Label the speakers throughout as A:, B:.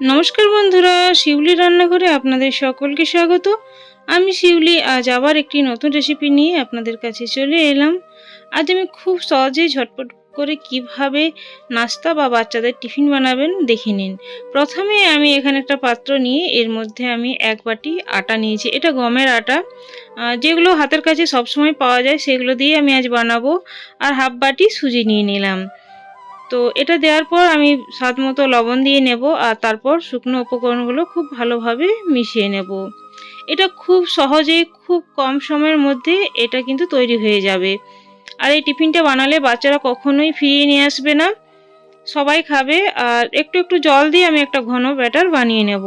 A: নমস্কার বন্ধুরা, শিউলি রান্নাঘরে আপনাদের সকলকে স্বাগত। আমি শিউলি, আজ আবার একটি নতুন রেসিপি নিয়ে আপনাদের কাছে চলে এলাম। আজ আমি খুব সহজে ঝটপট করে কীভাবে নাস্তা বা বাচ্চাদের টিফিন বানাবেন দেখে নিন। প্রথমে আমি এখানে একটা পাত্র নিয়ে এর মধ্যে আমি এক বাটি আটা নিয়েছি। এটা গমের আটা। যেগুলো হাতের কাছে সবসময় পাওয়া যায়, সেগুলো দিয়ে আমি আজ বানাবো। আর হাফ বাটি সুজি নিয়ে নিলাম। তো এটা দেওয়ার পর আমি স্বাদ মতো লবণ দিয়ে নেব আর তারপর শুকনো উপকরণগুলো খুব ভালোভাবে মিশিয়ে নেব। এটা খুব সহজে খুব কম সময়ের মধ্যে এটা কিন্তু তৈরি হয়ে যাবে। আর এই টিফিনটা বানালে বাচ্চারা কখনোই ফিরিয়ে নিয়ে আসবে না। সবাই খাবে আর একটু একটু জল দিয়ে আমি একটা ঘন ব্যাটার বানিয়ে নেব।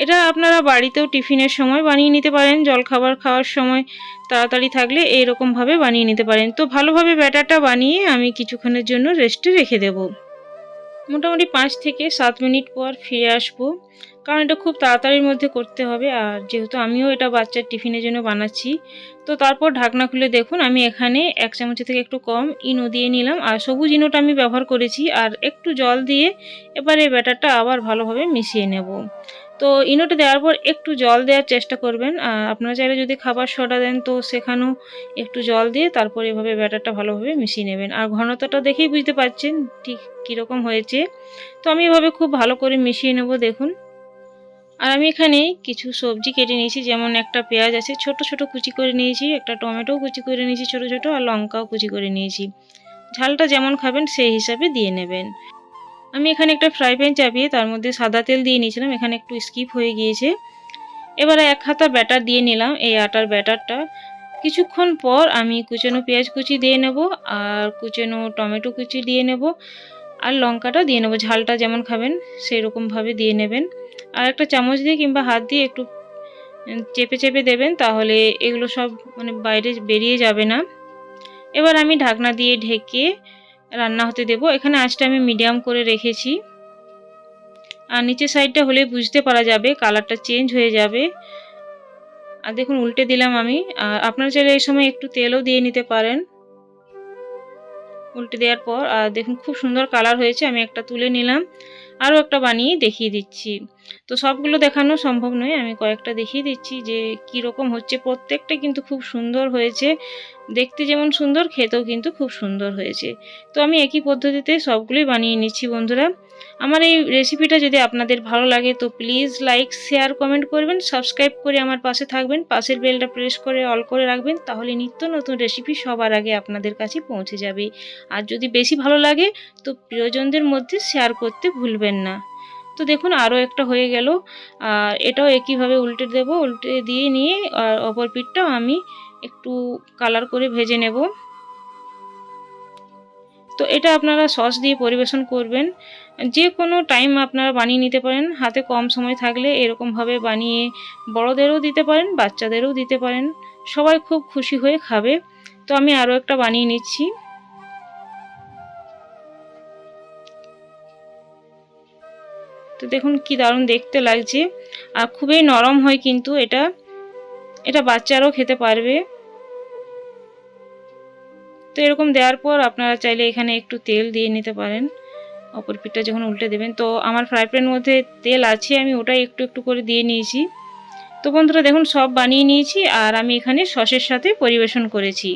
A: এটা আপনারা বাড়িতেও টিফিনের সময় বানিয়ে নিতে পারেন জল খাবার খাওয়ার সময় তাড়াতাড়ি থাকলে এইরকমভাবে বানিয়ে নিতে পারেন। তো ভালোভাবে ব্যাটারটা বানিয়ে আমি কিছুক্ষণের জন্য রেস্টে রেখে দেব। মোটামুটি পাঁচ থেকে সাত মিনিট পর ফিরে আসব। কারণ এটা খুব তাড়াতাড়ির মধ্যে করতে হবে আর যেহেতু আমিও এটা বাচ্চার টিফিনের জন্য বানাচ্ছি, তো তারপর ঢাকনা খুলে দেখুন, আমি এখানে এক চামচ থেকে একটু কম ইনো দিয়ে নিলাম। আর সবুজ ইনোটা আমি ব্যবহার করেছি আর একটু জল দিয়ে এবারে ব্যাটারটা আবার ভালোভাবে মিশিয়ে নেব। তো ইনোটা দেওয়ার পর একটু জল দেওয়ার চেষ্টা করবেন। আপনারা চাইলে যদি খাবার সোডা দেন, তো সেখানেও একটু জল দিয়ে তারপর এভাবে ব্যাটারটা ভালোভাবে মিশিয়ে নেবেন। আর ঘনত্বটা দেখেই বুঝতে পারছেন ঠিক কীরকম হয়েছে। তো আমি এভাবে খুব ভালো করে মিশিয়ে নেব, দেখুন। আর আমি এখানে কিছু সবজি কেটে নিয়েছি, যেমন একটা পেঁয়াজ আছে, ছোট ছোট কুচি করে নিয়েছি, একটা টমেটোও কুচি করে নিয়েছি ছোট ছোট, আর লঙ্কাও কুচি করে নিয়েছি। ঝালটা যেমন খাবেন, সেই হিসাবে দিয়ে নেবেন। আমি এখানে একটা ফ্রাই প্যান চাপিয়ে তার মধ্যে সাদা তেল দিয়ে নিয়েছিলাম, এখানে একটু স্কিপ হয়ে গিয়েছে। এবারে এক হাতা ব্যাটার দিয়ে নিলাম, এই আটার ব্যাটারটা কিছুক্ষণ পর আমি কুচানো পেঁয়াজ কুচি দিয়ে নেব আর কুচানো টমেটো কুচি দিয়ে নেব আর লঙ্কাটা দিয়ে নেব। ঝালটা যেমন খাবেন সেই রকমভাবে দিয়ে নেবেন। আর একটা চামচ দিয়ে কিংবা হাত দিয়ে একটু চেপে চেপে দেবেন, তাহলে এগুলো সব মানে বাইরে বেরিয়ে যাবে না। এবার আমি ঢাকনা দিয়ে ঢেকে রান্না হতে দেব। এখানে আঁচটা আমি মিডিয়াম করে রেখেছি। আর নিচের সাইডটা হলে বুঝতে পারা যাবে কালারটা চেঞ্জ হয়ে যাবে। আর দেখুন, উল্টে দিলাম আমি। আর আপনারা চাইলে এই সময় একটু তেলও দিয়ে নিতে পারেন। উল্টে দেওয়ার পর আর দেখুন খুব সুন্দর কালার হয়েছে, আমি একটা তুলে নিলাম। আরও একটা বানিয়ে দেখিয়ে দিচ্ছি। তো সবগুলো দেখানো সম্ভব নয়, আমি কয়েকটা দেখিয়ে দিচ্ছি যে কি রকম হচ্ছে। প্রত্যেকটা কিন্তু খুব সুন্দর হয়েছে। দেখতে যেমন সুন্দর, খেতেও কিন্তু খুব সুন্দর হয়েছে। তো আমি একই পদ্ধতিতে সবগুলোই বানিয়ে নিচ্ছি বন্ধুরা। আমার এই রেসিপিটা যদি আপনাদের ভালো লাগে, তো প্লিজ লাইক শেয়ার কমেন্ট করবেন সাবস্ক্রাইব করে আমার পাশে থাকবেন, পাশের বেলটা প্রেস করে অল করে রাখবেন, তাহলে নিত্য নতুন রেসিপি সবার আগে আপনাদের কাছে পৌঁছে যাবে। আর যদি বেশি ভালো লাগে, তো প্রিয়জনদের মধ্যে শেয়ার করতে ভুলবেন না। তো দেখুন আরও একটা হয়ে গেল। আর এটাও একইভাবে উল্টে দেব, উল্টে দিয়ে নিয়ে, আর অপর পিঠটাও আমি একটু কালার করে ভেজে নেব। তো এটা আপনারা সস দিয়ে পরিবেশন করবেন। যে কোনো টাইম আপনারা বানিয়ে নিতে পারেন। হাতে কম সময় থাকলে এরকমভাবে বানিয়ে বড়দেরও দিতে পারেন, বাচ্চাদেরও দিতে পারেন। সবাই খুব খুশি হয়ে খাবে। তো আমি আরও একটা বানিয়ে নিচ্ছি। তো দেখুন কি দারুণ দেখতে লাগছে। আর খুবই নরম হয় কিন্তু এটা। এটা বাচ্চারাও খেতে পারবে। তো এরকম দেওয়ার পর আপনারা চাইলে এখানে একটু তেল দিয়ে নিতে পারেন। অপর পিঠটা যখন উল্টে দেবেন। তো আমার ফ্রাই প্যানের মধ্যে তেল আছে, আমি ওটাই একটু একটু করে দিয়ে নিয়েছি। তো বন্ধুরা, দেখুন, সব বানিয়ে নিয়েছি আর আমি এখানে সসের সাথে পরিবেশন করেছি।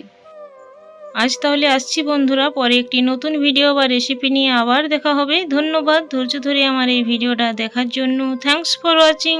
A: আজ তাহলে আসছি বন্ধুরা, পরে একটি নতুন ভিডিও বা রেসিপি নিয়ে আবার দেখা হবে। ধন্যবাদ, ধৈর্য ধরে আমার এই ভিডিওটা দেখার জন্য। Thanks for watching